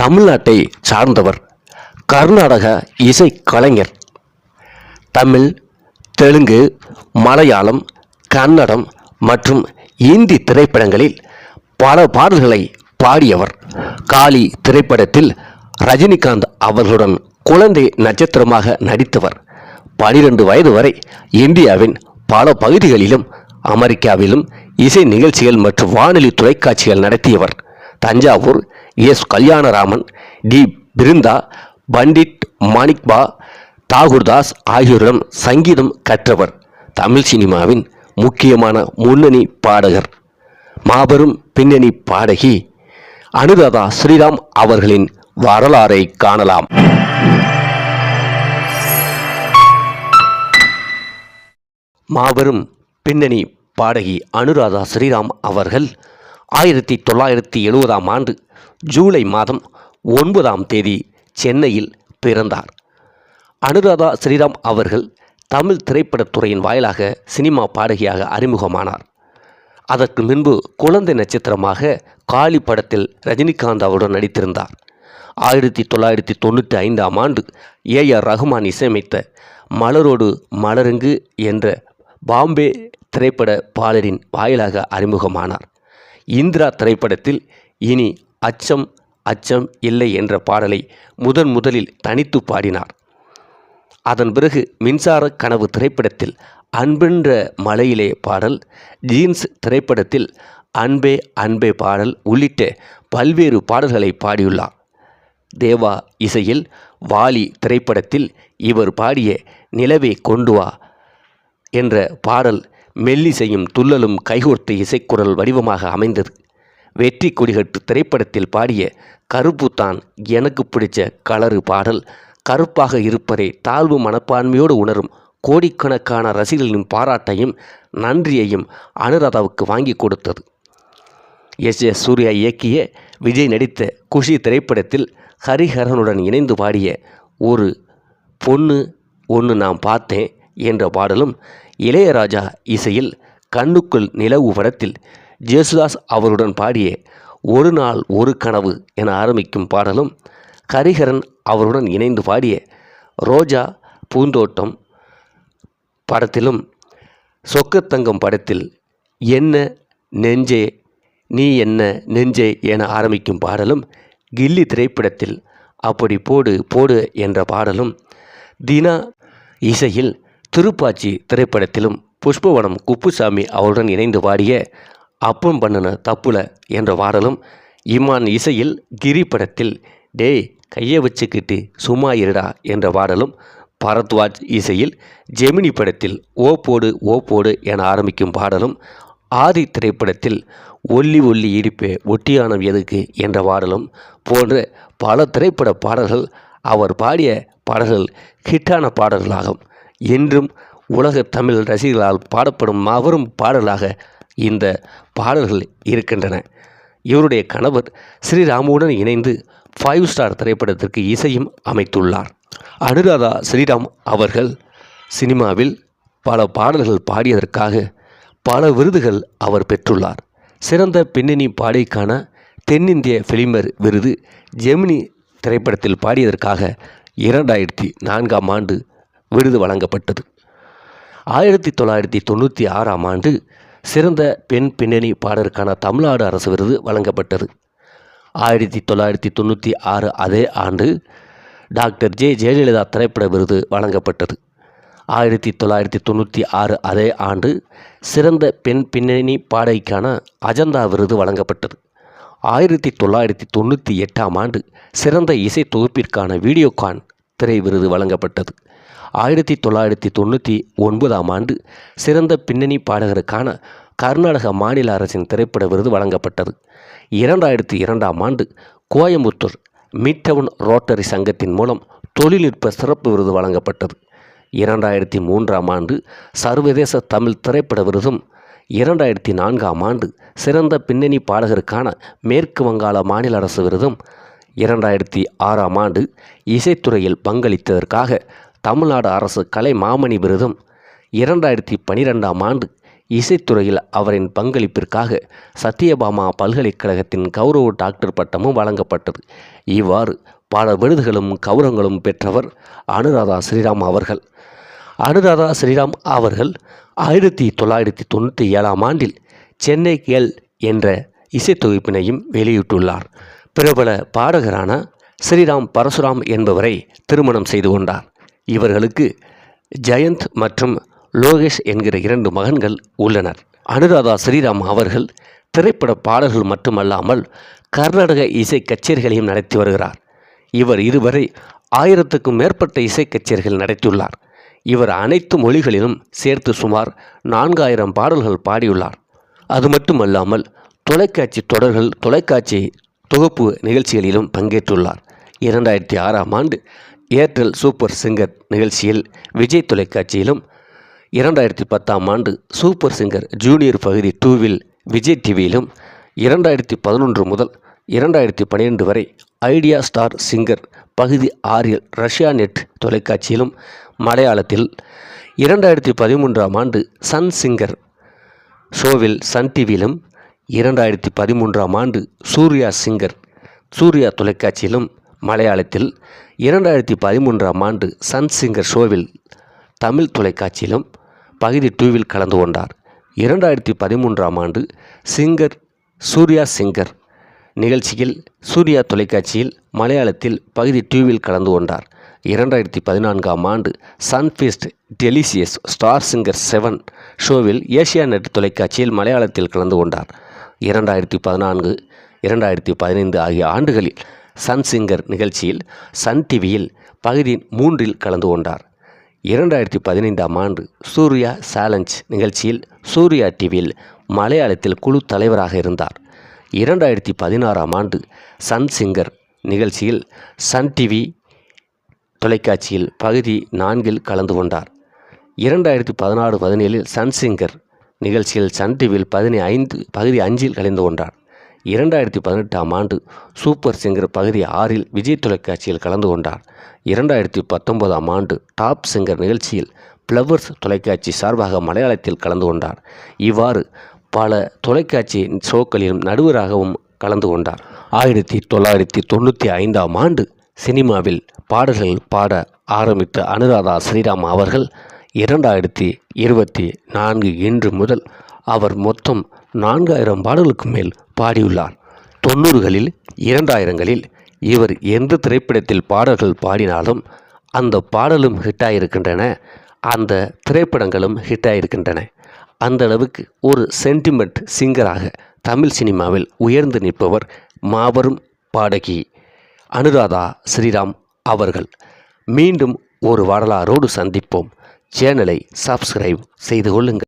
தமிழ்நாட்டை சார்ந்தவர் கர்நாடக இசை கலைஞர். தமிழ் தெலுங்கு மலையாளம் கன்னடம் மற்றும் இந்தி திரைப்படங்களில் பல பாடல்களை பாடியவர். காளி திரைப்படத்தில் ரஜினிகாந்த் அவர்களுடன் குழந்தை நட்சத்திரமாக நடித்தவர். பனிரெண்டு வயது வரை இந்தியாவின் பல பகுதிகளிலும் அமெரிக்காவிலும் இசை நிகழ்ச்சிகள் மற்றும் வானொலி தொலைக்காட்சிகள் நடத்தியவர். தஞ்சாவூர் எஸ். கல்யாணராமன் டி. பிருந்தா பண்டிட் மாணிக்பா தாகூர்தாஸ் ஆகியோரிடம் சங்கீதம் கற்றவர். தமிழ் சினிமாவின் முக்கியமான முன்னணி பாடகர். மாபெரும் பின்னணி பாடகி அனுராதா ஸ்ரீராம் அவர்களின் வரலாறை காணலாம். மாபெரும் பின்னணி பாடகி அனுராதா ஸ்ரீராம் அவர்கள் ஆயிரத்தி தொள்ளாயிரத்தி எழுபதாம் ஆண்டு ஜூலை மாதம் ஒன்பதாம் தேதி சென்னையில் பிறந்தார். அனுராதா ஸ்ரீராம் அவர்கள் தமிழ் திரைப்படத்துறையின் வாயிலாக சினிமா பாடகியாக அறிமுகமானார். அதற்கு முன்பு குழந்தை நட்சத்திரமாக காளி படத்தில் ரஜினிகாந்த் அவருடன் நடித்திருந்தார். ஆயிரத்தி தொள்ளாயிரத்தி தொண்ணூற்றி ஐந்தாம் ஆண்டு ஏ ஆர் ரஹ்மான் இசையமைத்த மலரோடு மலருங்கு என்ற பாம்பே திரைப்பட பாடலின் வாயிலாக அறிமுகமானார். இந்திரா திரைப்படத்தில் இனி அச்சம் அச்சம் இல்லை என்ற பாடலை முதன் முதலில் தனித்து பாடினார். அதன் பிறகு மின்சார கனவு திரைப்படத்தில் அன்பென்ற மலையிலே பாடல் ஜீன்ஸ் திரைப்படத்தில் அன்பே அன்பே பாடல் உள்ளிட்ட பல்வேறு பாடல்களை பாடியுள்ளார். தேவா இசையில் வாலி திரைப்படத்தில் இவர் பாடிய நிலவே கொண்டு வா என்ற பாடல் மெல்லிசையும் துள்ளலும் கைகோர்த்த இசைக்குரல் வடிவமாக அமைந்தது. வெற்றி கொடிகட்டு திரைப்படத்தில் பாடிய கருப்பு தான் எனக்கு பிடிச்ச கலரு பாடல். கருப்பாக இருப்பதை தாழ்வு மனப்பான்மையோடு உணரும் கோடிக்கணக்கான ரசிகர்களின் பாராட்டையும் நன்றியையும் அனுராதாவுக்கு வாங்கி கொடுத்தது. எஸ். எஸ். சூர்யா இயக்கிய விஜய் நடித்த குஷி திரைப்படத்தில் ஹரிஹரனுடன் இணைந்து பாடிய ஒரு பொண்ணு ஒன்று நான் பார்த்தேன் என்ற பாடலும் இளையராஜா இசையில் கண்ணுக்குள் நிலவு படத்தில் ஜேசுதாஸ் அவருடன் பாடிய ஒரு நாள் ஒரு கனவு என ஆரம்பிக்கும் பாடலும் ஹரிஹரன் அவருடன் இணைந்து பாடிய ரோஜா பூந்தோட்டம் படத்திலும் சொக்கத்தங்கம் படத்தில் என்ன நெஞ்சே நீ என்ன நெஞ்சே என ஆரம்பிக்கும் பாடலும் கில்லி திரைப்படத்தில் அப்படி போடு போடு என்ற பாடலும் தினா இசையில் திருப்பாச்சி திரைப்படத்திலும் புஷ்பவனம் குப்புசாமி அவருடன் இணைந்து பாடிய அப்பம் பண்ணுன தப்புல என்ற பாடலும் இமான் இசையில் கிரி படத்தில் டேய் கையை வச்சுக்கிட்டு சும்மா இருடா என்ற பாடலும் பரத்வாஜ் இசையில் ஜெமினி படத்தில் ஓ போடு ஓ போடு என ஆரம்பிக்கும் பாடலும் ஆதி திரைப்படத்தில் ஒல்லி ஒல்லி இடிப்பே ஒட்டியானம் எதுக்கு என்ற பாடலும் போன்ற பல திரைப்பட பாடல்கள் அவர் பாடிய பாடல்கள் ஹிட்டான பாடல்களாகும். என்றும் உலக தமிழ் ரசிகர்களால் பாடப்படும் மாபெரும் பாடலாக இந்த பாடல்கள் இருக்கின்றன. இவருடைய கணவர் ஸ்ரீராமுடன் இணைந்து ஃபைவ் ஸ்டார் திரைப்படத்திற்கு இசையும் அமைத்துள்ளார். அனுராதா ஸ்ரீராம் அவர்கள் சினிமாவில் பல பாடல்கள் பாடியதற்காக பல விருதுகள் அவர் பெற்றுள்ளார். சிறந்த பின்னணி பாடைக்கான தென்னிந்திய ஃபிலிமர் விருது ஜெமினி திரைப்படத்தில் பாடியதற்காக இரண்டாயிரத்தி நான்காம் ஆண்டு விருது வழங்கப்பட்டது. ஆயிரத்தி தொள்ளாயிரத்தி தொண்ணூற்றி ஆறாம் ஆண்டு சிறந்த பெண் பின்னணி பாடலுக்கான தமிழ்நாடு அரசு விருது வழங்கப்பட்டது. ஆயிரத்தி தொள்ளாயிரத்தி தொண்ணூற்றி ஆறு அதே ஆண்டு டாக்டர் ஜே ஜெயலலிதா திரைப்பட விருது வழங்கப்பட்டது. ஆயிரத்தி தொள்ளாயிரத்தி தொண்ணூற்றி ஆறு அதே ஆண்டு சிறந்த பெண் பின்னணி பாடகிக்கான அஜந்தா விருது வழங்கப்பட்டது. ஆயிரத்தி தொள்ளாயிரத்தி தொண்ணூற்றி எட்டாம் ஆண்டு சிறந்த இசை தொகுப்பிற்கான வீடியோகான் திரை விருது வழங்கப்பட்டது. ஆயிரத்தி தொள்ளாயிரத்தி தொண்ணூற்றி ஒன்பதாம் ஆண்டு சிறந்த பின்னணி பாடகருக்கான கர்நாடக மாநில அரசின் திரைப்பட விருது வழங்கப்பட்டது. இரண்டாயிரத்தி இரண்டாம் ஆண்டு கோயம்புத்தூர் மிட்டவுன் ரோட்டரி சங்கத்தின் மூலம் தொழில்நுட்ப சிறப்பு விருது வழங்கப்பட்டது. இரண்டாயிரத்தி மூன்றாம் ஆண்டு சர்வதேச தமிழ் திரைப்பட விருதும் இரண்டாயிரத்தி நான்காம் ஆண்டு சிறந்த பின்னணி பாடகருக்கான மேற்கு வங்காள மாநில அரசு விருதும் இரண்டாயிரத்தி ஆறாம் ஆண்டு இசைத்துறையில் பங்களித்ததற்காக தமிழ்நாடு அரசு கலை மாமணி விருதும் இரண்டாயிரத்தி பனிரெண்டாம் ஆண்டு இசைத்துறையில் அவரின் பங்களிப்பிற்காக சத்யபாமா பல்கலைக்கழகத்தின் கௌரவ டாக்டர் பட்டமும் வழங்கப்பட்டது. இவ்வாறு பல விருதுகளும் கௌரவங்களும் பெற்றவர் அனுராதா ஸ்ரீராம் அவர்கள். அனுராதா ஸ்ரீராம் அவர்கள் ஆயிரத்தி தொள்ளாயிரத்தி தொண்ணூற்றி ஏழாம் ஆண்டில் சென்னை எல் என்ற இசைத்தொகுப்பினையும் வெளியிட்டுள்ளார். பிரபல பாடகரான ஸ்ரீராம் பரசுராம் என்பவரை திருமணம் செய்து கொண்டார். இவர்களுக்கு ஜெயந்த் மற்றும் லோகேஷ் என்கிற இரண்டு மகன்கள் உள்ளனர். அனுராதா ஸ்ரீராம் அவர்கள் திரைப்பட பாடல்கள் மட்டுமல்லாமல் கர்நாடக இசை கச்சேரிகளையும் நடத்தி வருகிறார். இவர் இதுவரை ஆயிரத்துக்கும் மேற்பட்ட இசை கச்சேரிகள் நடத்தியுள்ளார். இவர் அனைத்து மொழிகளிலும் சேர்த்து சுமார் நான்காயிரம் பாடல்கள் பாடியுள்ளார். அது மட்டுமல்லாமல் தொலைக்காட்சி தொடர்கள் தொலைக்காட்சி தொகுப்பு நிகழ்ச்சிகளிலும் பங்கேற்றுள்ளார். இரண்டாயிரத்தி ஆறாம் ஆண்டு ஏர்டெல் சூப்பர் சிங்கர் நிகழ்ச்சியில் விஜய் தொலைக்காட்சியிலும் இரண்டாயிரத்தி பத்தாம் ஆண்டு சூப்பர் சிங்கர் ஜூனியர் பகுதி டூவில் விஜய் டிவியிலும் இரண்டாயிரத்தி பதினொன்று முதல் இரண்டாயிரத்தி பன்னிரெண்டு வரை ஐடியா ஸ்டார் சிங்கர் பகுதி ஆறில் ரஷ்யா நெட் தொலைக்காட்சியிலும் மலையாளத்தில் இரண்டாயிரத்தி பதிமூன்றாம் ஆண்டு சன் சிங்கர் ஷோவில் சன் டிவியிலும் இரண்டாயிரத்தி பதிமூன்றாம் ஆண்டு சூர்யா சிங்கர் சூர்யா தொலைக்காட்சியிலும் மலையாளத்தில் இரண்டாயிரத்தி பதிமூன்றாம் ஆண்டு சன் சிங்கர் ஷோவில் தமிழ் தொலைக்காட்சியிலும் பகுதி டூவில் கலந்து கொண்டார். இரண்டாயிரத்தி பதிமூன்றாம் ஆண்டு சிங்கர் சூர்யா சிங்கர் நிகழ்ச்சியில் சூர்யா தொலைக்காட்சியில் மலையாளத்தில் பகுதி டூவில் கலந்து கொண்டார். இரண்டாயிரத்தி பதினான்காம் ஆண்டு Sunfeast Delicious Star Singer seven ஷோவில் ஏஷியா நெட் தொலைக்காட்சியில் மலையாளத்தில் கலந்து கொண்டார். இரண்டாயிரத்தி பதினான்கு இரண்டாயிரத்தி பதினைந்து ஆகிய ஆண்டுகளில் சன் சிங்கர் நிகழ்ச்சியில் சன் டிவியில் பகுதி மூன்றில் கலந்து கொண்டார். இரண்டாயிரத்தி பதினைந்தாம் ஆண்டு சூர்யா சேலஞ்ச் நிகழ்ச்சியில் சூர்யா டிவியில் மலையாளத்தில் குழு தலைவராக இருந்தார். இரண்டாயிரத்தி பதினாறாம் ஆண்டு சன் சிங்கர் நிகழ்ச்சியில் சன் டிவி தொலைக்காட்சியில் பகுதி நான்கில் கலந்து கொண்டார். இரண்டாயிரத்தி பதினாறு பதினேழில் சன் சிங்கர் நிகழ்ச்சியில் சன் டிவியில் பதினை ஐந்து பகுதி அஞ்சில் கலந்து கொண்டார். இரண்டாயிரத்தி பதினெட்டாம் ஆண்டு சூப்பர் சிங்கர் பகுதி ஆறில் விஜய் தொலைக்காட்சியில் கலந்து கொண்டார். இரண்டாயிரத்தி பத்தொன்பதாம் ஆண்டு டாப் சிங்கர் நிகழ்ச்சியில் ஃப்ளவர்ஸ் தொலைக்காட்சி சார்பாக மலையாளத்தில் கலந்து கொண்டார். இவ்வாறு பல தொலைக்காட்சி ஷோக்களிலும் நடுவராகவும் கலந்து கொண்டார். ஆயிரத்தி தொள்ளாயிரத்தி தொண்ணூற்றி ஐந்தாம் ஆண்டு சினிமாவில் பாடல்கள் பாட ஆரம்பித்த அனுராதா ஸ்ரீராம் அவர்கள் இரண்டாயிரத்தி இருபத்தி நான்கு இன்று முதல் அவர் மொத்தம் நான்காயிரம் பாடலுக்கு மேல் பாடியுள்ளார். தொண்ணூறுகளில் இரண்டாயிரங்களில் இவர் எந்த திரைப்படத்தில் பாடல்கள் பாடினாலும் அந்த பாடலும் ஹிட்டாயிருக்கின்றன அந்த திரைப்படங்களும் ஹிட்டாயிருக்கின்றன அந்த அளவுக்கு ஒரு சென்டிமெண்ட் சிங்கராக தமிழ் சினிமாவில் உயர்ந்து நிற்பவர் மாபெரும் பாடகி அனுராதா ஸ்ரீராம் அவர்கள். மீண்டும் ஒரு வரலாறோடு சந்திப்போம். சேனலை சப்ஸ்கிரைப் செய்து கொள்ளுங்கள்.